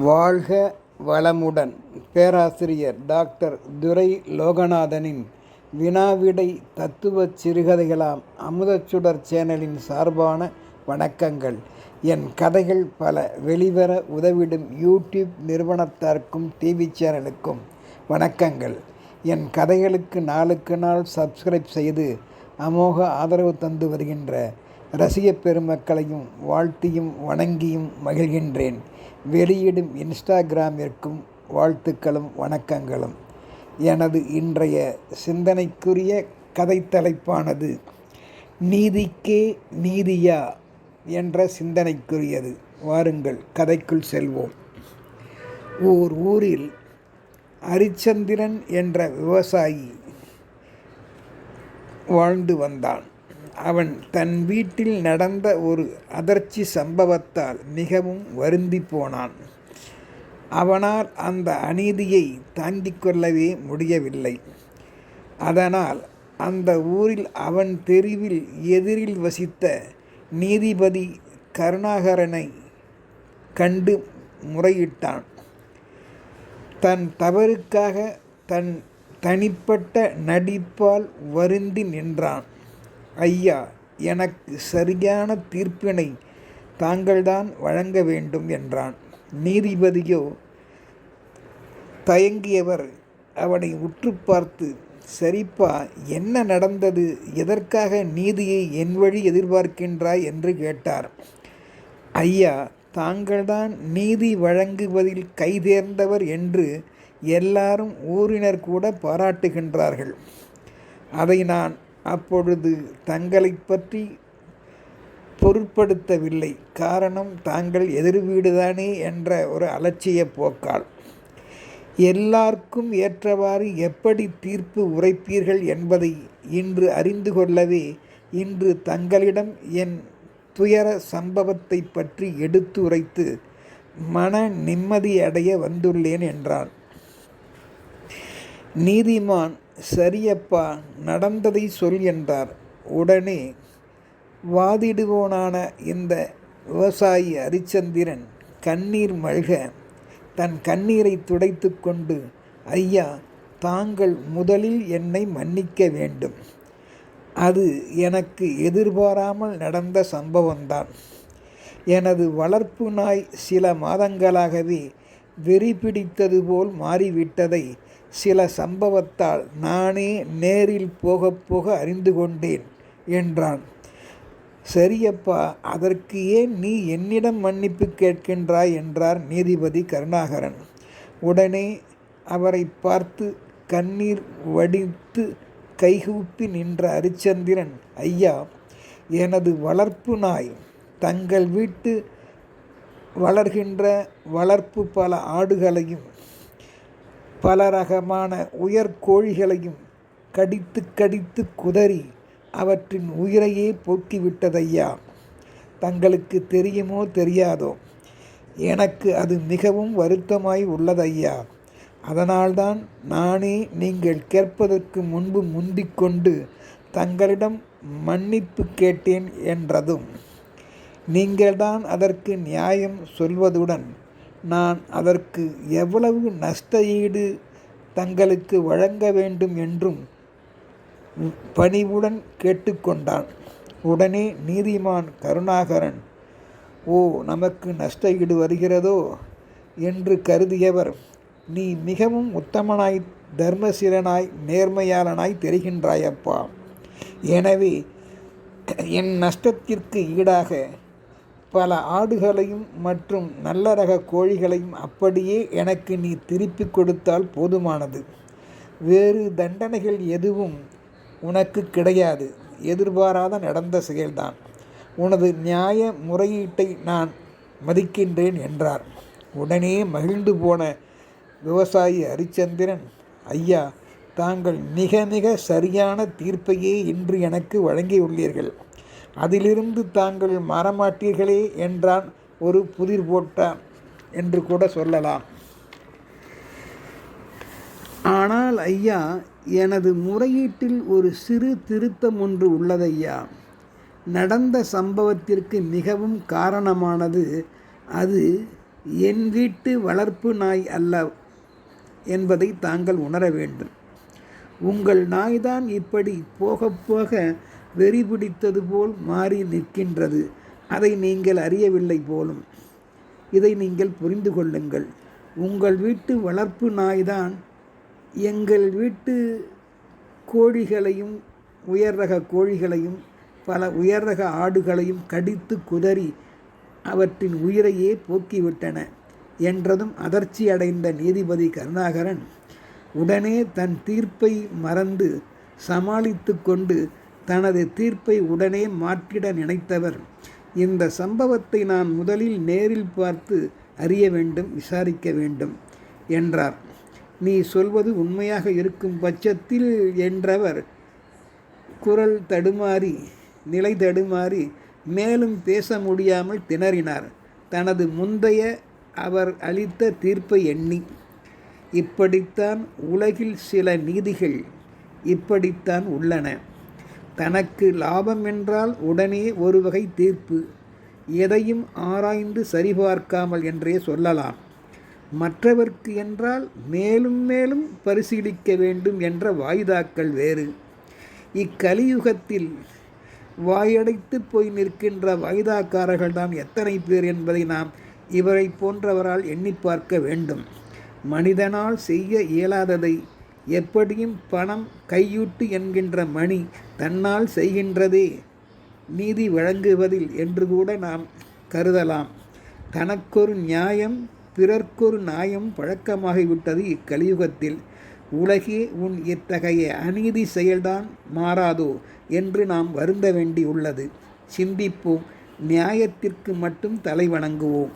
வாழ்க வளமுடன். பேராசிரியர் டாக்டர் துரை லோகநாதனின் வினாவிடை தத்துவச் சிறுகதைகளாம் அமுதச்சுடர் சேனலின் சார்பான வணக்கங்கள். என் கதைகள் பல வெளிவர உதவிடும் யூடியூப் நிறுவனத்தாருக்கும் டிவி சேனலுக்கும் வணக்கங்கள். என் கதைகளுக்கு நாளுக்கு நாள் சப்ஸ்கிரைப் செய்து அமோக ஆதரவு தந்து வருகின்ற ரசிகப் பெருமக்களையும் வாழ்த்தியும் வணங்கியும் மகிழ்கின்றேன். வெளியிடும் இன்ஸ்டாகிராமிற்கும் வாழ்த்துக்களும் வணக்கங்களும். எனது இன்றைய சிந்தனைக்குரிய கதை தலைப்பானது நீதிக்கே நீதியா? என்ற சிந்தனைக்குரியது. வாருங்கள் கதைக்குள் செல்வோம். ஓர் ஊரில் அரிச்சந்திரன் என்ற விவசாயி வாழ்ந்து வந்தான். அவன் தன் வீட்டில் நடந்த ஒரு அதிர்ச்சி சம்பவத்தால் மிகவும் வருந்தி போனான். அவனால் அந்த அநீதியை தாங்கிக் கொள்ளவே முடியவில்லை. அதனால் அந்த ஊரில் அவன் தெருவில் எதிரில் வசித்த நீதிபதி கருணாகரனை கண்டு முறையிட்டான். தன் தவறுக்காக தன் தனிப்பட்ட நடிப்பால் வருந்தி நின்றான். ஐயா எனக்கு சரியான தீர்ப்பினை தாங்கள்தான் வழங்க வேண்டும் என்றான். நீதிபதியோ தயங்கியவர் அவனை உற்று பார்த்து சரிப்பா என்ன நடந்தது? எதற்காக நீதியை என் வழி எதிர்பார்க்கின்றாய்? என்று கேட்டார். ஐயா தாங்கள்தான் நீதி வழங்குவதில் கைதேர்ந்தவர் என்று எல்லாரும் ஊரினர் கூட பாராட்டுகின்றார்கள். அதை நான் அப்பொழுது தங்களை பற்றி பொருட்படுத்தவில்லை. காரணம் தாங்கள் எதிர் வீடுதானே என்ற ஒரு அலட்சிய போக்கால். எல்லாருக்கும் ஏற்றவாறு எப்படி தீர்ப்பு உரைப்பீர்கள் என்பதை இன்று அறிந்து கொள்ளவே இன்று தங்களிடம் என் துயர சம்பவத்தை பற்றி எடுத்து உரைத்து மன நிம்மதியடைய வந்துள்ளேன் என்றான். நீதிமான் சரியப்பா நடந்ததை சொல் என்றார். உடனே வாதிடுவோனான இந்த விவசாயி ஹரிச்சந்திரன் கண்ணீர் மல்க தன் கண்ணீரை துடைத்து கொண்டு ஐயா தாங்கள் முதலில் என்னை மன்னிக்க வேண்டும். அது எனக்கு எதிர்பாராமல் நடந்த சம்பவம்தான். எனது வளர்ப்பு நாய் சில மாதங்களாகவே வெறி பிடித்தது போல் மாறிவிட்டதை சில சம்பவத்தால் நானே நேரில் போக போக அறிந்து கொண்டேன் என்றான். சரியப்பா அதற்கு ஏன் நீ என்னிடம் மன்னிப்பு கேட்கின்றாய்? என்றார் நீதிபதி கருணாகரன். உடனே அவரை பார்த்து கண்ணீர் வடித்து கைகூப்பி நின்ற அரிச்சந்திரன் ஐயா எனது வளர்ப்பு நாய். தங்கள் வீட்டு வளர்கின்ற வளர்ப்பு பல ஆடுகளையும் பல ரகமான உயர் கோழிகளையும் கடித்து கடித்து குதறி அவற்றின் உயிரையே போக்கிவிட்டதையா? தங்களுக்கு தெரியுமோ தெரியாதோ? எனக்கு அது மிகவும் வருத்தமாய் உள்ளதையா? அதனால்தான் நானே நீங்கள் கேட்பதற்கு முன்பு முந்திக்கொண்டு தங்களிடம் மன்னிப்பு கேட்டேன் என்றதும். நீங்கள்தான் அதற்கு நியாயம் சொல்வதுடன் நான் அதற்கு எவ்வளவு நஷ்ட ஈடு தங்களுக்கு வழங்க வேண்டும் என்றும் பணிவுடன் கேட்டுக்கொண்டான். உடனே நீதிமான் கருணாகரன் ஓ நமக்கு நஷ்ட ஈடு வருகிறதோ? என்று கருதியவர். நீ மிகவும் உத்தமனாய் தர்மசீலனாய் நேர்மையாளனாய் தெரிகின்றாயப்பா. எனவே என் நஷ்டத்திற்கு ஈடாக பல ஆடுகளையும் மற்றும் நல்ல ரக கோழிகளையும் அப்படியே எனக்கு நீ திருப்பி கொடுத்தால் போதுமானது. வேறு தண்டனைகள் எதுவும் உனக்கு கிடையாது. எதிர்பாராத நடந்த செயல்தான். உனது நியாய முறையீட்டை நான் மதிக்கின்றேன் என்றார். உடனே மகிழ்ந்து போன விவசாயி ஹரிச்சந்திரன் ஐயா தாங்கள் மிக மிக சரியான தீர்ப்பையே இன்று எனக்கு வழங்கியுள்ளீர்கள். அதிலிருந்து தாங்கள் மாறமாட்டீர்களே என்றான் ஒரு புதிர் போட்டான் என்று கூட சொல்லலாம். ஆனால் ஐயா எனது முறையீட்டில் ஒரு சிறு திருத்தம் ஒன்று உள்ளதையா நடந்த சம்பவத்திற்கு மிகவும் காரணமானது அது என் வீட்டு வளர்ப்பு நாய் அல்ல என்பதை தாங்கள் உணர வேண்டும். உங்கள் நாய்தான் இப்படி போக போக வெறி பிடித்தது போல் மாறி நிற்கின்றது. அதை நீங்கள் அறியவில்லை போலும். இதை நீங்கள் புரிந்து கொள்ளுங்கள். உங்கள் வீட்டு வளர்ப்பு நாய்தான். எங்கள் வீட்டு கோழிகளையும் உயர் ரக கோழிகளையும் பல உயர் ரக ஆடுகளையும் கடித்து குதறி அவற்றின் உயிரையே போக்கிவிட்டன என்றதும் அதிர்ச்சி அடைந்த நீதிபதி கருணாகரன் உடனே தன் தீர்ப்பை மறந்து சமாளித்து கொண்டு தனது தீர்ப்பை உடனே மாற்றிட நினைத்தவர். இந்த சம்பவத்தை நான் முதலில் நேரில் பார்த்து அறிய வேண்டும் விசாரிக்க வேண்டும் என்றார். நீ சொல்வது உண்மையாக இருக்கும் பட்சத்தில் என்றவர் குரல் தடுமாறி நிலை தடுமாறி மேலும் பேச முடியாமல் திணறினார். தனது முந்தைய அவர் அளித்த தீர்ப்பை எண்ணி இப்படித்தான் உலகில் சில நீதிகள் இப்படித்தான் உள்ளன. தனக்கு லாபம் என்றால் உடனே ஒரு வகை தீர்ப்பு. எதையும் ஆராய்ந்து சரிபார்க்காமல் என்றே சொல்லலாம். மற்றவர்க்கு என்றால் மேலும் மேலும் பரிசீலிக்க வேண்டும் என்ற வாய்தாக்கள் வேறு. இக்கலியுகத்தில் வாயடைத்து போய் நிற்கின்ற வாய்தாக்காரர்கள் தான் எத்தனை பேர் என்பதை நாம் இவரை போன்றவரால் எண்ணி பார்க்க வேண்டும். மனிதனால் செய்ய இயலாததை எப்படியும் பணம் கையூட்டு என்கின்ற மணி தன்னால் செய்கின்றதே. நீதி வழங்குவதில் என்று கூட நாம் கருதலாம். தனக்கொரு நியாயம் பிறர்க்கொரு நியாயம் பழக்கமாகிவிட்டது இக்கலியுகத்தில். உலகே உன் இத்தகைய அநீதி செயல்தான் மாறாதோ என்று நாம் வருந்த வேண்டியுள்ளது. சிந்திப்போம். நியாயத்திற்கு மட்டும் தலை வணங்குவோம்.